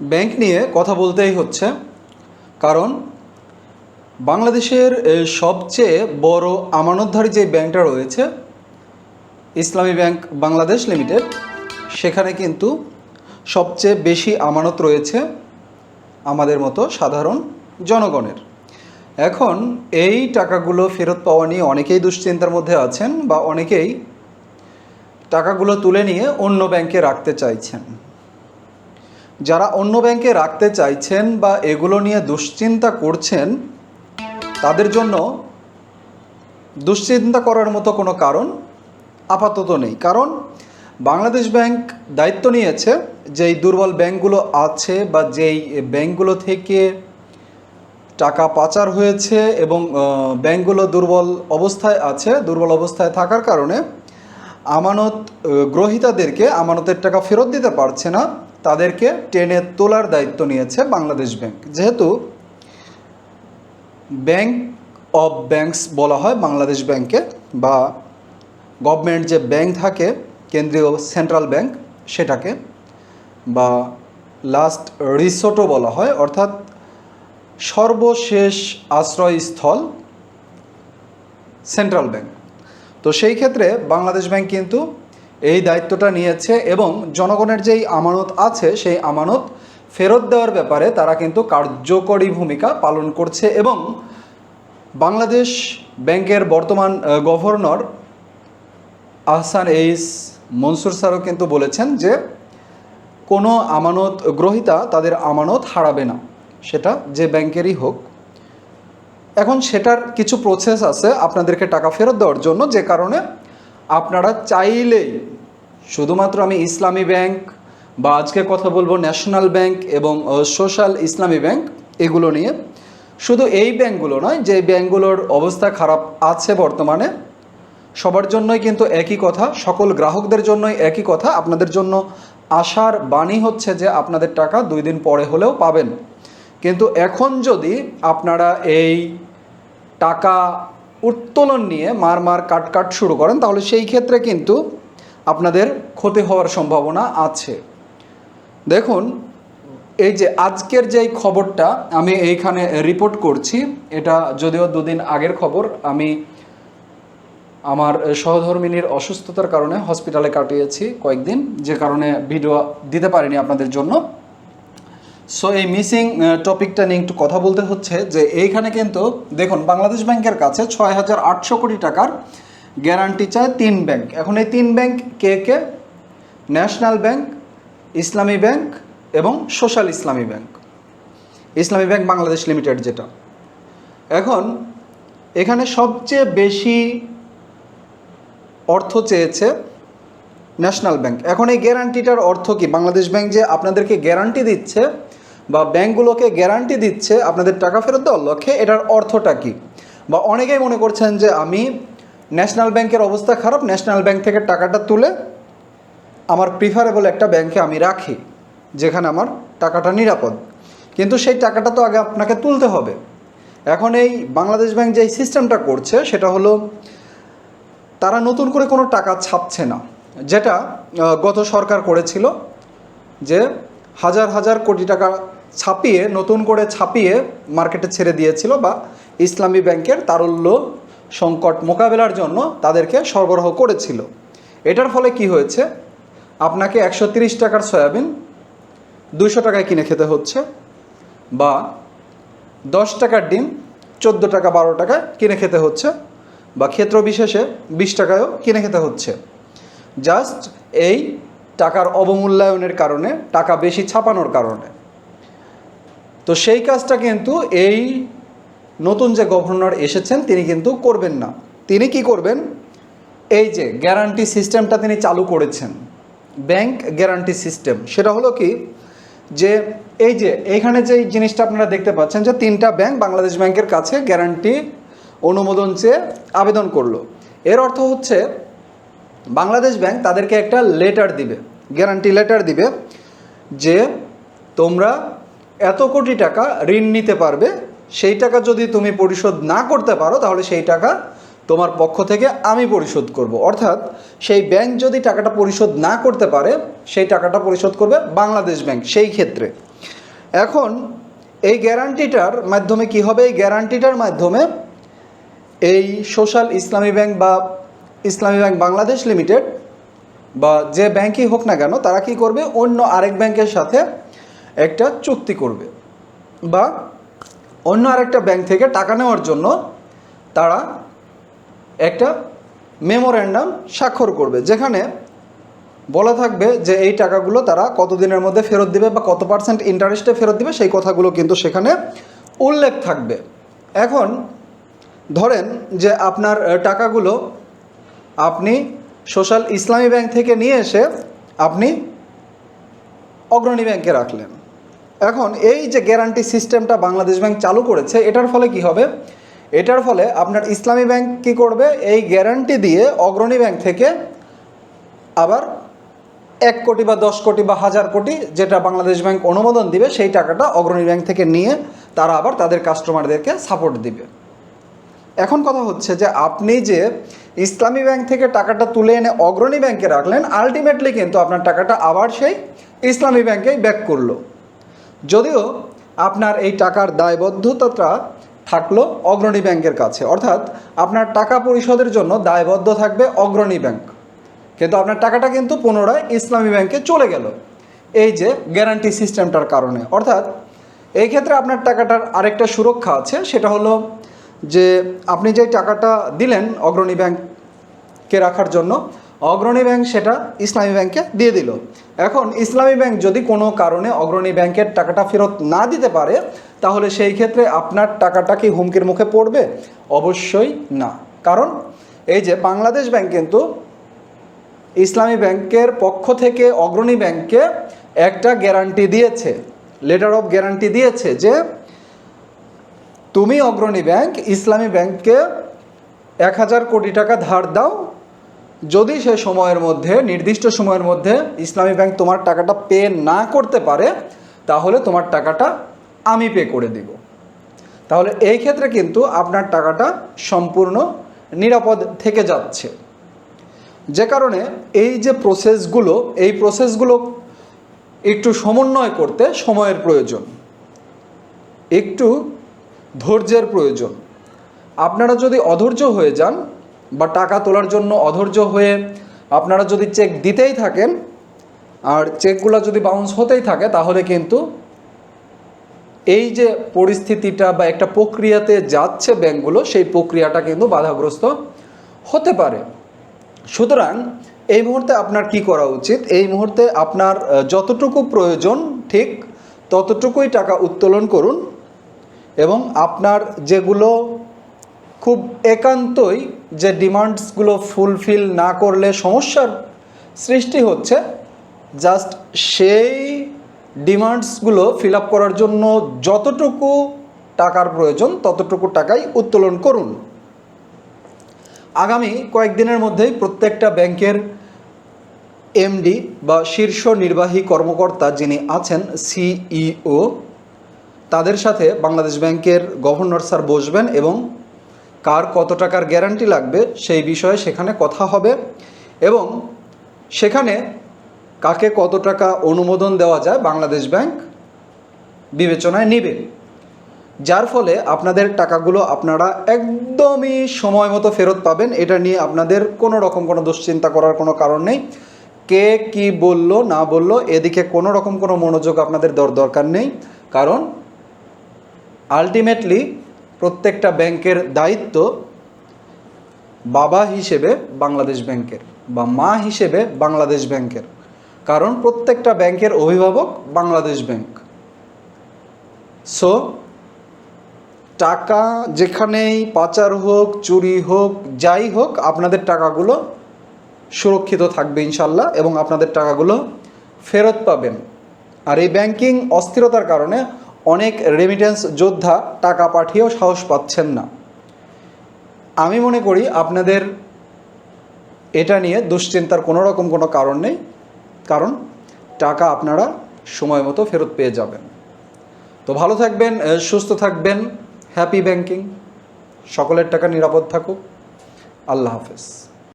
Bank নিয়ে কথা বলতেই হচ্ছে। কারণ বাংলাদেশের সবচেয়ে বড় আমানতধারী যে ব্যাংকটা রয়েছে, ইসলামী ব্যাংক বাংলাদেশ লিমিটেড, সেখানে কিন্তু সবচেয়ে বেশি আমানত রয়েছে আমাদের মতো সাধারণ জনগণের। এখন এই টাকাগুলো ফেরত পাওয়া নিয়ে অনেকেই দুশ্চিন্তার মধ্যে আছেন বা অনেকেই টাকাগুলো তুলে নিয়ে অন্য ব্যাংকে রাখতে চাইছেন। যারা অন্য ব্যাংকে রাখতে চাইছেন বা এগুলো নিয়ে দুশ্চিন্তা করছেন, তাদের জন্য দুশ্চিন্তা করার মতো কোনো কারণ আপাতত নেই। কারণ বাংলাদেশ ব্যাংক দায়িত্ব নিয়েছে যেই দুর্বল ব্যাংকগুলো আছে বা যেই ব্যাংকগুলো থেকে টাকা পাচার হয়েছে এবং ব্যাংকগুলো দুর্বল অবস্থায় আছে, দুর্বল অবস্থায় থাকার কারণে আমানত গ্রহীতাদেরকে আমানতের টাকা ফেরত দিতে পারছে না। তাদেরকে টেনে তোলার দায়িত্ব নিয়েছে বাংলাদেশ ব্যাংক। যেহেতু ব্যাংক অফ ব্যাংকস বলা হয় বাংলাদেশ ব্যাংকে বা গভর্নমেন্ট যে ব্যাংক থাকে, কেন্দ্রীয় সেন্ট্রাল ব্যাংক সেটাকে বা লাস্ট রিসোর্টও বলা হয়, অর্থাৎ সর্বশেষ আশ্রয়স্থল সেন্ট্রাল ব্যাংক। তো সেই ক্ষেত্রে বাংলাদেশ ব্যাংক কিন্তু এই দায়িত্বটা নিয়েছে এবং জনগণের যেই আমানত আছে, সেই আমানত ফেরত দেওয়ার ব্যাপারে তারা কিন্তু কার্যকরী ভূমিকা পালন করছে এবং বাংলাদেশ ব্যাংকের বর্তমান গভর্নর আহসান এইস মনসুর স্যারও কিন্তু বলেছেন যে কোনো আমানত গ্রহীতা তাদের আমানত হারাবে না। সেটা যে ব্যাংকেরই হোক। এখন সেটার কিছু প্রসেস আছে আপনাদেরকে টাকা ফেরত দেওয়ার জন্য, যে কারণে আপনারা চাইলেই শুধুমাত্র আমি ইসলামী ব্যাংক বা আজকে কথা বলব ন্যাশনাল ব্যাংক এবং সোশ্যাল ইসলামী ব্যাংক এগুলো নিয়ে। শুধু এই ব্যাংকগুলো নয়, যে ব্যাংকগুলোর অবস্থা খারাপ আছে বর্তমানে, সবার জন্যই কিন্তু একই কথা, সকল গ্রাহকদের জন্যই একই কথা, আপনাদের জন্য আশার বাণী হচ্ছে যে আপনাদের টাকা দুই দিন পরে হলেও পাবেন। কিন্তু এখন যদি আপনারা এই টাকা উত্তোলন নিয়ে মার মার কাট কাট শুরু করেন, তাহলে সেই ক্ষেত্রে কিন্তু আপনাদের ক্ষতি হওয়ার সম্ভাবনা আছে। দেখুন, এই যে আজকের যেই খবরটা আমি এইখানে রিপোর্ট করছি, এটা যদিও দুদিন আগের খবর, আমি আমার সহধর্মিনীর অসুস্থতার কারণে হসপিটালে কাটিয়েছি কয়েকদিন, যে কারণে ভিডিও দিতে পারিনি আপনাদের জন্য। সো এই মিসিং টপিকটা নিয়ে একটু কথা বলতে হচ্ছে যে এইখানে কিন্তু, দেখুন, বাংলাদেশ ব্যাংকের কাছে ছয় হাজার আটশো কোটি টাকার গ্যারান্টি চায় তিন ব্যাংক। এখন এই তিন ব্যাংক কে কে? ন্যাশনাল ব্যাংক, ইসলামী ব্যাংক এবং social Islami bank. Islami bank Bangladesh limited যেটা। এখন এখানে সবচেয়ে বেশি অর্থ চেয়েছে ন্যাশনাল ব্যাংক। এখন এই গ্যারান্টিটার অর্থ কি? বাংলাদেশ ব্যাংক যে আপনাদেরকে গ্যারান্টি দিচ্ছে বা ব্যাংকগুলোকে গ্যারান্টি দিচ্ছে আপনাদের টাকা ফেরত দেওয়ার লক্ষ্যে এটার অর্থটা কি? বা অনেকেই মনে করছেন যে আমি ন্যাশনাল ব্যাংকের অবস্থা খারাপ, ন্যাশনাল ব্যাংক থেকে টাকাটা তুলে আমার প্রিফারেবল একটা ব্যাংকে আমি রাখি, যেখানে আমার টাকাটা নিরাপদ। কিন্তু সেই টাকাটা তো আগে আপনাকে তুলতে হবে। এখন এই বাংলাদেশ ব্যাংক যে সিস্টেমটা করছে, সেটা হলো তারা নতুন করে কোনো টাকা ছাপছে না, যেটা গত সরকার করেছিল যে হাজার হাজার কোটি টাকা ছাপিয়ে, নতুন করে ছাপিয়ে মার্কেটে ছেড়ে দিয়েছিল বা ইসলামী ব্যাংকের তারল্য সংকট মোকাবেলার জন্য তাদেরকে সরবরাহ করেছিল। এটার ফলে কি হয়েছে? আপনাকে একশো টাকার সয়াবিন দুশো টাকায় কিনে খেতে হচ্ছে বা দশ টাকার ডিম, চোদ্দ টাকা, বারো টাকায় কিনে খেতে হচ্ছে বা ক্ষেত্র বিশেষে বিশ টাকায়ও কিনে খেতে হচ্ছে। জাস্ট এই টাকার অবমূল্যায়নের কারণে, টাকা বেশি ছাপানোর কারণে। তো সেই কাজটা কিন্তু এই নতুন যে গভর্নর এসেছেন, তিনি কিন্তু করবেন না। তিনি কি করবেন? এই যে গ্যারান্টি সিস্টেমটা তিনি চালু করেছেন, ব্যাংক গ্যারান্টি সিস্টেম, সেটা হলো কি? যে এই যে এইখানে যে জিনিসটা আপনারা দেখতে পাচ্ছেন যে তিনটা ব্যাংক বাংলাদেশ ব্যাংকের কাছে গ্যারান্টি অনুমোদন চেয়ে আবেদন করল। এর অর্থ হচ্ছে বাংলাদেশ ব্যাংক তাদেরকে একটা লেটার দিবে, গ্যারান্টি লেটার দিবে যে তোমরা এত কোটি টাকা ঋণ নিতে পারবে সেই টাকা যদি তুমি পরিশোধ না করতে পারো, তাহলে সেই টাকা তোমার পক্ষ থেকে আমি পরিশোধ করব। অর্থাৎ সেই ব্যাংক যদি টাকাটা পরিশোধ না করতে পারে, সেই টাকাটা পরিশোধ করবে বাংলাদেশ ব্যাংক সেই ক্ষেত্রে। এখন এই গ্যারান্টিটার মাধ্যমে কি হবে? এই গ্যারান্টিটার মাধ্যমে এই সোশ্যাল ইসলামী ব্যাংক বা ইসলামী ব্যাংক বাংলাদেশ লিমিটেড বা যে ব্যাংকই হোক না কেন, তারা কি করবে? অন্য আরেক ব্যাংকের সাথে একটা চুক্তি করবে বা অন্য আরেকটা ব্যাংক থেকে টাকা নেওয়ার জন্য তারা একটা মেমোরেন্ডাম স্বাক্ষর করবে, যেখানে বলা থাকবে যে এই টাকাগুলো তারা কতদিনের মধ্যে ফেরত দিবে বা কত পার্সেন্ট ইন্টারেস্টে ফেরত দিবে, সেই কথাগুলো কিন্তু সেখানে উল্লেখ থাকবে। এখন ধরেন যে আপনার টাকাগুলো আপনি সোশ্যাল ইসলামী ব্যাংক থেকে নিয়ে এসে আপনি অগ্রণী ব্যাংকে রাখলেন। এখন এই যে গ্যারান্টি সিস্টেমটা বাংলাদেশ ব্যাংক চালু করেছে, এটার ফলে কি হবে? এটার ফলে আপনার ইসলামী ব্যাংক কি করবে? এই গ্যারান্টি দিয়ে অগ্রণী ব্যাংক থেকে আবার এক কোটি বা দশ কোটি বা হাজার কোটি যেটা বাংলাদেশ ব্যাংক অনুমোদন দিবে, সেই টাকাটা অগ্রণী ব্যাংক থেকে নিয়ে তারা আবার তাদের কাস্টমারদেরকে সাপোর্ট দিবে। এখন কথা হচ্ছে যে আপনি যে ইসলামী ব্যাংক থেকে টাকাটা তুলে এনে অগ্রণী ব্যাংকে রাখলেন আলটিমেটলি কিন্তু আপনার টাকাটা আবার সেই ইসলামী ব্যাংকেই ব্যাক করল। যদিও আপনার এই টাকার দায়বদ্ধতাটা থাকল অগ্রণী ব্যাংকের কাছে। অর্থাৎ আপনার টাকা পরিশোধের জন্য দায়বদ্ধ থাকবে অগ্রণী ব্যাংক। কিন্তু আপনার টাকাটা কিন্তু পুনরায় ইসলামী ব্যাংকে চলে গেল। এই যে গ্যারান্টি সিস্টেমটার কারণে। অর্থাৎ এই ক্ষেত্রে আপনার টাকাটার আরেকটা সুরক্ষা আছে, সেটা হলো যে আপনি যে টাকাটা দিলেন অগ্রণী ব্যাংকে রাখার জন্য অগ্রণী ব্যাংক সেটা ইসলামী ব্যাংকে দিয়ে দিল। এখন ইসলামী ব্যাংক যদি কোনো কারণে অগ্রণী ব্যাংকের টাকাটা ফেরত না দিতে পারে, তাহলে সেই ক্ষেত্রে আপনার টাকাটা কি হুমকির মুখে পড়বে? অবশ্যই না। কারণ এই যে বাংলাদেশ ব্যাংক কিন্তু ইসলামী ব্যাংকের পক্ষ থেকে অগ্রণী ব্যাংককে একটা গ্যারান্টি দিয়েছে লেটার অফ গ্যারান্টি দিয়েছে যে তুমি অগ্রণী ব্যাংক ইসলামী ব্যাংককে এক হাজার কোটি টাকা ধার দাও যদি সে সময়ের মধ্যে, নির্দিষ্ট সময়ের মধ্যে ইসলামী ব্যাংক তোমার টাকাটা পে না করতে পারে, তাহলে তোমার টাকাটা আমি পে করে দিব। তাহলে এই ক্ষেত্রে কিন্তু আপনার টাকাটা সম্পূর্ণ নিরাপদ থেকে যাচ্ছে। যে কারণে এই যে প্রসেসগুলো এই প্রসেসগুলো একটু সমন্বয় করতে সময়ের প্রয়োজন। একটু ধৈর্যের প্রয়োজন। আপনারা যদি অধৈর্য হয়ে যান বা টাকা তোলার জন্য অধৈর্য হয়ে আপনারা যদি চেক দিতেই থাকেন, আর চেকগুলো যদি বাউন্স হতেই থাকে, তাহলে কিন্তু এই যে পরিস্থিতিটা বা একটা প্রক্রিয়াতে যাচ্ছে ব্যাংকগুলো, সেই প্রক্রিয়াটা কিন্তু বাধাগ্রস্ত হতে পারে। সুতরাং এই মুহূর্তে আপনার কি করা উচিত? এই মুহূর্তে আপনার যতটুকু প্রয়োজন ঠিক ততটুকুই টাকা উত্তোলন করুন এবং আপনার যেগুলো খুব একান্তই যে ডিমান্ডসগুলো ফুলফিল না করলে সমস্যার সৃষ্টি হচ্ছে, জাস্ট সেই ডিমান্ডসগুলো ফিল আপ করার জন্য যতটুকু টাকার প্রয়োজন ততটুকু টাকাই উত্তোলন করুন। আগামী কয়েকদিনের মধ্যেই প্রত্যেকটা ব্যাংকের এমডি বা শীর্ষ নির্বাহী কর্মকর্তা যিনি আছেন, সিইও, তাদের সাথে বাংলাদেশ ব্যাংকের গভর্নর স্যার বসবেন এবং কার কত টাকার গ্যারান্টি লাগবে সেই বিষয়ে সেখানে কথা হবে এবং সেখানে কাকে কত টাকা অনুমোদন দেওয়া যায় বাংলাদেশ ব্যাংক বিবেচনায় নেবে। যার ফলে আপনাদের টাকাগুলো আপনারা একদমই সময় মতো ফেরত পাবেন, এটা নিয়ে আপনাদের কোনো রকম কোনো দুশ্চিন্তা করার কোনো কারণ নেই। কে কি বলল, না বলল, এদিকে কোনো রকম কোনো মনোযোগ আপনাদের দর দরকার নেই। কারণ আলটিমেটলি প্রত্যেকটা ব্যাংকের দায়িত্ব বাবা হিসেবে বাংলাদেশ ব্যাংকের বা মা হিসেবে বাংলাদেশ ব্যাংকের। কারণ প্রত্যেকটা ব্যাংকের অভিভাবক বাংলাদেশ ব্যাংক। সো টাকা যেখানেই পাচার হোক, চুরি হোক, যাই হোক, আপনাদের টাকাগুলো সুরক্ষিত থাকবে ইনশাল্লাহ এবং আপনাদের টাকাগুলো ফেরত পাবেন। আর এই ব্যাংকিং অস্থিরতার কারণে অনেক রেমিটেন্স যোদ্ধা টাকা পাঠিয়েও সাহস পাচ্ছেন না। আমি মনে করি আপনাদের এটা নিয়ে দুশ্চিন্তার কোনো রকম কোনো কারণ নেই, কারণ টাকা আপনারা সময় মতো ফেরত পেয়ে যাবেন। তো ভালো থাকবেন সুস্থ থাকবেন হ্যাপি ব্যাংকিং সকলের টাকা নিরাপদ থাকুক। আল্লাহ হাফেজ।